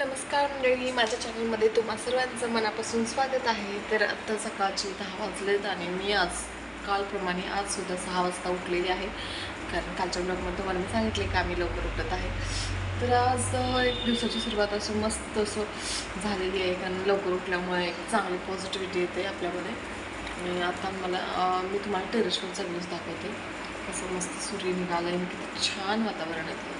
नमस्कार मंडळी माझ्या चॅनलमध्ये तुम्हा सर्वांचं मनापासून स्वागत आहे. तर आत्ता सकाळचे दहा वाजलेत आणि मी आज कालप्रमाणे आज सुद्धा सहा वाजता उठलेली आहे. कारण कालच्या ब्लॉगमध्ये तुम्हाला मी सांगितले का मी लवकर उठत आहे. तर आज एक दिवसाची सुरुवात असं मस्त असं झालेली आहे. कारण लवकर उठल्यामुळे एक चांगली पॉझिटिव्हिटी येते आपल्यामध्ये. आणि आता मला मी तुम्हाला टेरेसवरचा व्ह्यूज दाखवते. कसं मस्त सूर्य निघाला आणि किती छान वातावरण आहे.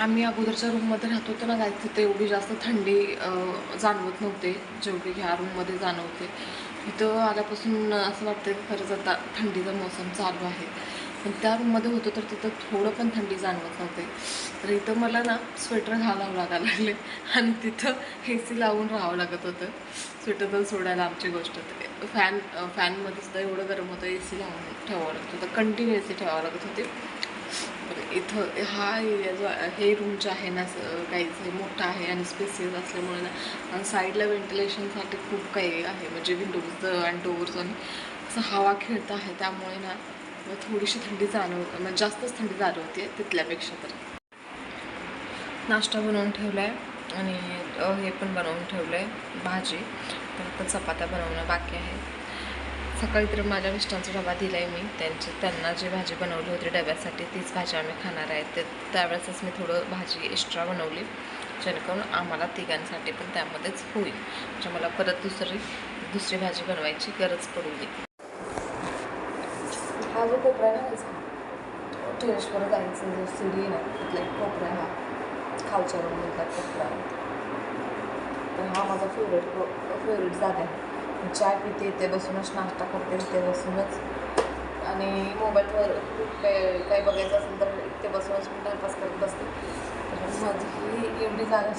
आम्ही अगोदरच्या रूममध्ये राहत होतो ना काय तिथे एवढी जास्त थंडी जाणवत नव्हते जेवढी ह्या रूममध्ये जाणवते. इथं आल्यापासून असं वाटतं की खरंच आता थंडीचा मोसम चालू आहे. पण त्या रूममध्ये होतो तर तिथं थोडं पण थंडी जाणवत नव्हते. तर इथं मला ना स्वेटर घालावं लागायला लागले. आणि तिथं ए सी लावून राहावं लागत होतं. स्वेटर तर सोडायला आमची गोष्ट फॅन फॅनमध्ये सुद्धा एवढं गरम होतं ए सी लावून ठेवावं लागत होतं. कंटिन्यू ए सी ठेवावं लागत होते. इथं हा एरिया जो आहे- हे रूम जे आहे ना काहीच हे मोठा आहे आणि स्पेसियस असल्यामुळे ना साईडला व्हेंटिलेशनसाठी खूप काही आहे. म्हणजे विंडोज आणि डोअर्स आणि असं हवा खेळत आहे. त्यामुळे ना थोडीशी थंडी जाणव म्हणजे जास्तच थंडी जाणवते तिथल्यापेक्षा तर. नाश्ता बनवून ठेवला आहे आणि हे पण बनवून ठेवलं आहे भाजी. फक्त चपात्या बनवणं बाकी आहे. सकाळी तर माझ्या मिस्टरांचा डबा दिला आहे मी. त्यांची त्यांना जी भाजी बनवली होती डब्यासाठी तीच भाजी आम्ही खाणार आहे. ते त्यावेळेसच मी थोडं भाजी एक्स्ट्रा बनवली. जेणेकरून आम्हाला तिघांसाठी पण त्यामध्येच होईल. म्हणजे मला परत दुसरी दुसरी भाजी बनवायची गरज पडू दे हा जो कोपरा आहे ना टेरेसवर जायचं जो सीडी आहे ना तिथला एक कोपरा हा. खालच्या रूममधला कोपरा तर हा माझा फेवरेट फेवरेट जागा आहे. चाय पिते ते बसूनच नाश्ता करते ते बसूनच. आणि मोबाईलवर काय काही बघायचं असेल तर ते बसूनच मी टाईमपास करत बसते. माझी ही एवढी जागा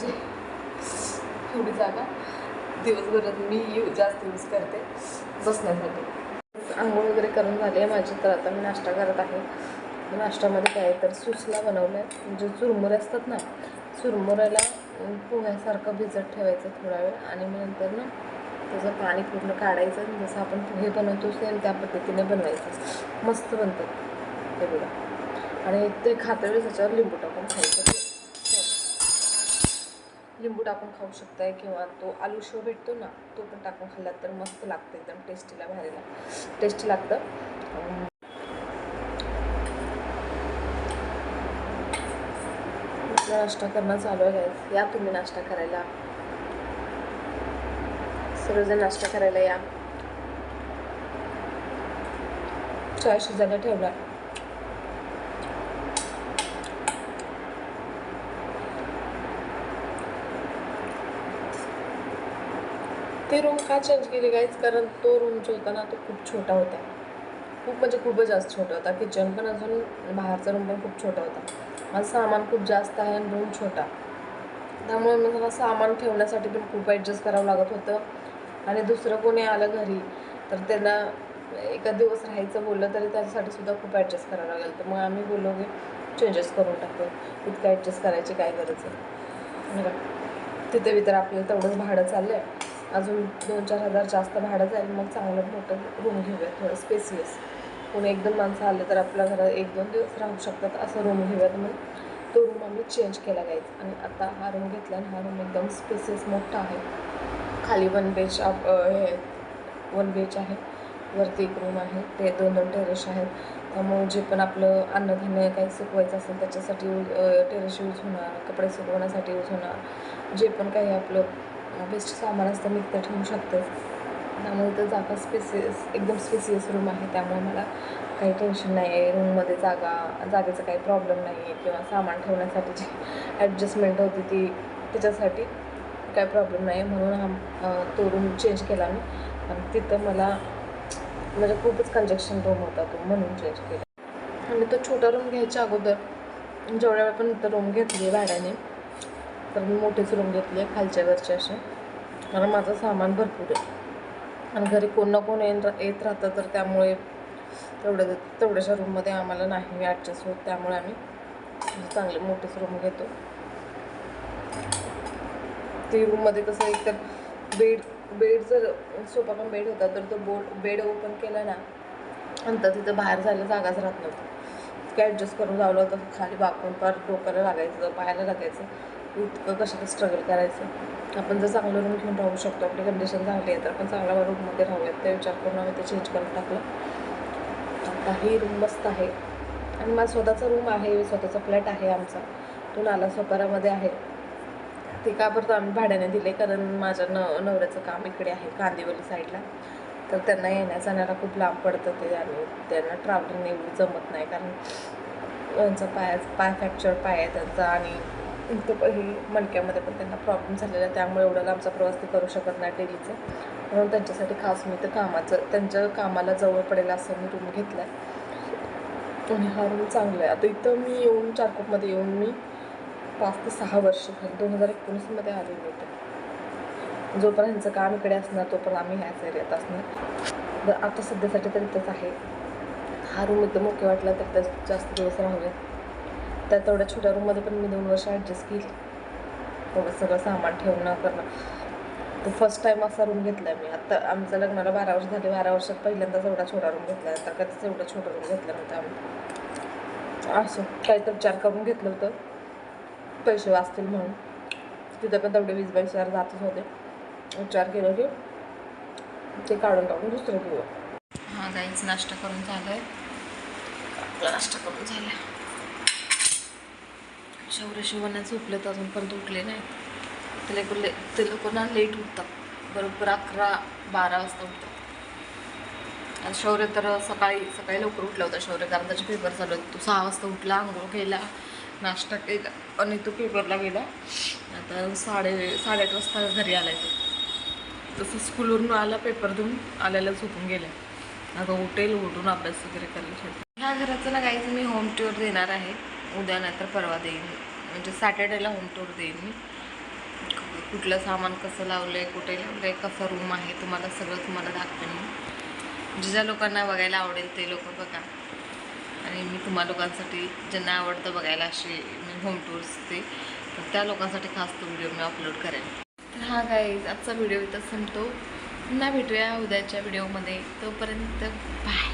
एवढी जागा दिवसभरात मी यू जास्त यूज करते बसण्यासाठी. आंघोळ वगैरे करून झाली आहे माझी तर आता मी नाश्ता करत आहे. नाश्त्यामध्ये काय तर सुसला बनवलं आहे म्हणजे चुरमुरे असतात ना चुरमुऱ्याला पोह्यासारखं भिजत ठेवायचं थोडा वेळ आणि मग नंतर ना त्याचं पाणी पूर्ण काढायचं जसं आपण पोहे बनवतो सेम त्या पद्धतीने बनवायचं. मस्त बनतं ते बघा. आणि ते खाता वेळेस त्याच्यावर लिंबू टाकून खायचं. लिंबू टाकून खाऊ शकताय किंवा तो आलू शो भेटतो ना तो पण टाकून खाल्लात तर मस्त लागतं एकदम टेस्टीला भारीला. टेस्टी लागतं. नाश्ता करणं चालू आहे. या तुम्ही नाश्ता करायला. सर्वजण नाश्ता करायला या. चाय शिजायला ठेवला. ते रूम का चेंज केली गाईज कारण तो रूम जो होता ना तो खूप छोटा होता. खूप म्हणजे खूपच जास्त छोटा होता. किचन पण अजून बाहेरचा रूम पण खूप छोटा होता. माझं सामान खूप जास्त आहे आणि रूम छोटा. त्यामुळे मला सामान ठेवण्यासाठी पण खूप ॲडजस्ट करावं लागत होतं. आणि दुसरं कोणी आलं घरी तर त्यांना एका दिवस राहायचं बोललं तरी त्याच्यासाठी सुद्धा खूप ॲडजस्ट करावं लागेल तर मग आम्ही बोललो की चेंजेस करून टाकू. इतकं ॲडजस्ट करायची काय गरज आहे? तिथे बी तर आपल्याला तेवढंच भाडं चाललं आहे अजून दोन चार हजार जास्त भाडं जाईल मग चांगलं मोठं रूम घेऊयात थोडं स्पेसियस कोणी एकदम माणसं आले तर आपल्या घरात एक दोन दिवस राहू शकतात असं रूम घेऊयात म्हणून. तो रूम आम्ही चेंज केला जायचा आणि आता हा रूम घेतला आणि हा रूम एकदम स्पेसियस मोठा आहे. खाली वन बेच आप हे वन बेच आहे. वरती एक रूम आहे. ते दोन दोन टेरेस आहेत. त्यामुळे जे पण आपलं अन्नधान्य काही सुकवायचं असेल त्याच्यासाठी टेरेस यूज होणार कपडे सुकवण्यासाठी यूज होणार. जे पण काही आपलं बेस्ट सामान असतं मी तिथं ठेवू शकते. त्यामुळे तर जागा स्पेसियस एकदम स्पेसियस रूम आहे. त्यामुळे मला काही टेन्शन नाही आहे रूममध्ये जागा जागेचा काही प्रॉब्लेम नाही आहे किंवा सामान ठेवण्यासाठी जी ॲडजस्टमेंट होती ती त्याच्यासाठी काही प्रॉब्लेम नाही आहे म्हणून हा तो रूम चेंज केला मी. आणि तिथं मला म्हणजे खूपच कंजेक्शन रूम होता तो म्हणून चेंज केला. आणि तो छोटा रूम घ्यायच्या अगोदर जेवढ्या वेळ पण इथं रूम घेतली भाड्याने तर मी मोठीच रूम घेतली आहे खालच्या वरचे असे कारण माझं सामान भरपूर आहे. आणि घरी कोण ना कोण येण येत राहतं तर त्यामुळे तेवढ्या तेवढ्याशा रूममध्ये आम्हाला नाही ॲडजस्ट होत. त्यामुळे आम्ही चांगले मोठेच रूम घेतो. ते रूममध्ये कसं एक तर बेड बेड जर सोपा पण बेड होता तर तो बोर्ड बेड ओपन केला ना नंतर तिथं बाहेर जायला जागाच राहत नव्हती. इतकं ॲडजस्ट करून लावलं होतं खाली बाकून पार डोक्याला लागायचं पायाला लागायचं इतकं कशाला स्ट्रगल करायचं. आपण जर चांगलं रूम घेऊन राहू शकतो आपली कंडिशन चांगली आहे तर आपण चांगल्या रूममध्ये राहूयात. त्या विचार करून आम्ही ते चेंज करून टाकलं. आताही रूम मस्त आहे. आणि माझा स्वतःचा रूम आहे स्वतःचा फ्लॅट आहे आमचा. तो नाला सोपारामध्ये आहे. ते का बरं आम्ही भाड्याने दिले कारण माझ्या न नवऱ्याचं काम इकडे आहे कांदिवली साईडला. तर त्यांना येण्या जाण्याला खूप लांब पडतं ते आणि त्यांना ट्रॅव्हलिंग एवढी जमत नाही कारण त्यांचा पाय पाय फ्रॅक्चर पाय आहे त्यांचा आणि इथं पण हे मणक्यामध्ये पण त्यांना प्रॉब्लेम झालेला आहे त्यामुळे एवढा लांबचा प्रवास ते करू शकत नाही डेलीचं म्हणून त्यांच्यासाठी खास मी तर कामाचं त्यांच्या कामाला जवळ पडेल असं मी रूम घेतला आहे आणि हा रूम चांगला आहे. आता इथं मी येऊन चारकोपमध्ये येऊन मी पाच ते सहा वर्ष झाली. दोन हजार एकोणीसमध्ये आलेलं होते. जोपर्यंत ह्यांचं काम इकडे असणार तोपर्यंत आम्ही ह्याच एरियात असणार. तर आता सध्यासाठी तर इथंच आहे. हा रूम एकदम ओके वाटला तर त्यात जास्त दिवस राहूया. त्या तेवढ्या छोट्या रूममध्ये पण मी दोन वर्ष ॲडजस्ट केली. थोडं सगळं सामान ठेवणं करणं. तर फर्स्ट टाईम असा रूम घेतला मी. आत्ता आमच्या लग्नाला बारा वर्ष झाले. बारा वर्षात पहिल्यांदाच एवढा छोटा रूम घेतला. तर कधीच एवढा छोटा रूम घेतला नव्हता आम्ही. असं काहीतरी विचार करून घेतलं होतं. पैसे वाचतील म्हणून. तिथं पण तेवढे वीस बावीस हजार जातच होते. विचार केला की ते काढून टाकून दुसरं घेऊ हा गाईच नाश्ता करून झालं आहे नाश्ता करून झाला. शौर्य शिवण्या झोपले तर अजूनपर्यंत उठले नाही ते लोक ले ते लोक ना लेट उठतात. बरोबर अकरा बारा वाजता उठतात. आणि शौर्य तर सकाळी सकाळी लवकर उठला होता शौर्य कारण त्याचे पेपर चालू होते तो सहा वाजता उठला आंघोळ केला. नाश्ता केला. आणि तो पेपरला गेला. आता साडे साडेआठ वाजता घरी आला तो. तसं स्कूलवरून आला पेपर देऊन आल्याला झोपून गेला आता उठेल उठून अभ्यास वगैरे करायला ह्या घराचं ना काहीच मी होम टूर देणार आहे. उद्या नाहीतर परवा देईन. म्हणजे सॅटर्डेला होम टूर देईन मी. कुठलं सामान कसं लावलं आहे कुठे लावलं आहे कसा रूम आहे तुम्हाला सगळं तुम्हाला दाखवेन मी. ज्या लोकांना बघायला आवडेल ते लोक बघा. मी तुम्हा लोकांसाठी ज्यांना आवडतं बघायला अशी होम टूर्स ते त्या लोकांसाठी खास तो व्हिडिओ मी अपलोड करेन. तर हा काय आजचा व्हिडिओ इथं संपतो. पुन्हा भेटूया उद्याच्या व्हिडिओमध्ये तोपर्यंत बाय